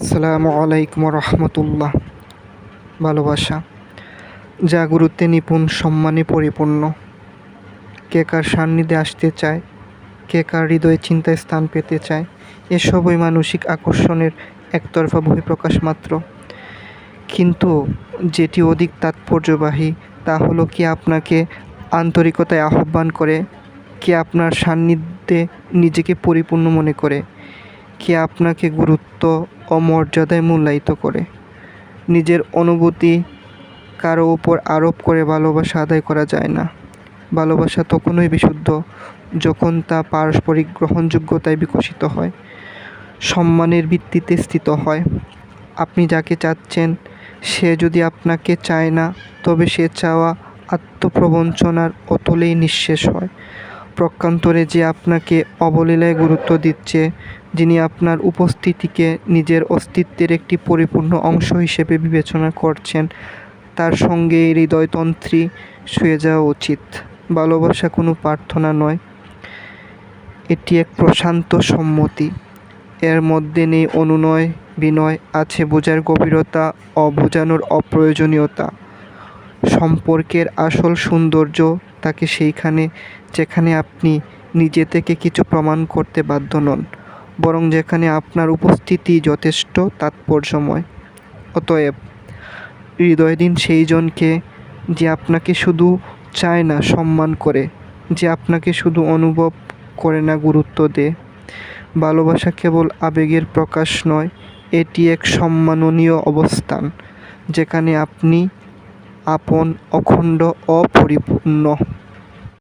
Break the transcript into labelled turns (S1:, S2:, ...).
S1: আসসালামু আলাইকুম রহমতুল্লাহ ভালোবাসা যা গুরুত্বে নিপুণ, সম্মানে পরিপূর্ণ। কে কার সান্নিধ্যে আসতে চায়, কে কার হৃদয়ে চিন্তায় স্থান পেতে চায়, এসবই মানসিক আকর্ষণের একতরফা বহিঃপ্রকাশ মাত্র। কিন্তু যেটি অধিক তাৎপর্যবাহী, তা হলো কি আপনাকে আন্তরিকতায় আহ্বান করে, কে আপনার সান্নিধ্যে নিজেকে পরিপূর্ণ মনে করে? কে আপনাকে গুরুত্ব ও মর্যাদায় মূল্যায়িত করে? নিজের অনুভূতি কারও উপর আরোপ করে ভালোবাসা আদায় করা যায় না। ভালোবাসা তখনই বিশুদ্ধ যখন তা পারস্পরিক গ্রহণযোগ্যতায় বিকশিত হয়। সম্মানের ভিত্তিতে স্থিত হয়। আপনি যাকে চাচ্ছেন, সে যদি আপনাকে চায় না, তবে সে চাওয়া আত্মপ্রবঞ্চনার অতলেই নিঃশেষ হয়। প্রকান্তরে যে আপনাকে অবলীলায় গুরুত্ব দিচ্ছে, যিনি আপনার উপস্থিতিকে নিজের অস্তিত্বের একটি পরিপূর্ণ অংশ হিসেবে বিবেচনা করছেন, তার সঙ্গে হৃদয়তন্ত্রী শুয়ে যাওয়া উচিত। ভালোবাসা কোনো প্রার্থনা নয়, এটি এক প্রশান্ত সম্মতি। এর মধ্যে নেই অনুনয়, বিনয়, আছে বোঝার গভীরতা ও বোঝানোর অপ্রয়োজনীয়তা। সম্পর্কের আসল সৌন্দর্য থাকে সেইখানে যেখানে আপনি নিজে থেকে কিছু প্রমাণ করতে বাধ্য নন, বরং যেখানে আপনার উপস্থিতি যথেষ্ট তাৎপর্যময়। অতএব হৃদয় দিন সেই জনকে যে আপনাকে শুধু চায় না সম্মান করে, যে আপনাকে শুধু অনুভব করে না গুরুত্ব দে ভালোবাসা কেবল আবেগের প্রকাশ নয়, এটি এক সম্মাননীয় অবস্থান, যেখানে আপনি আপন, অখণ্ড, অপরিপূর্ণ।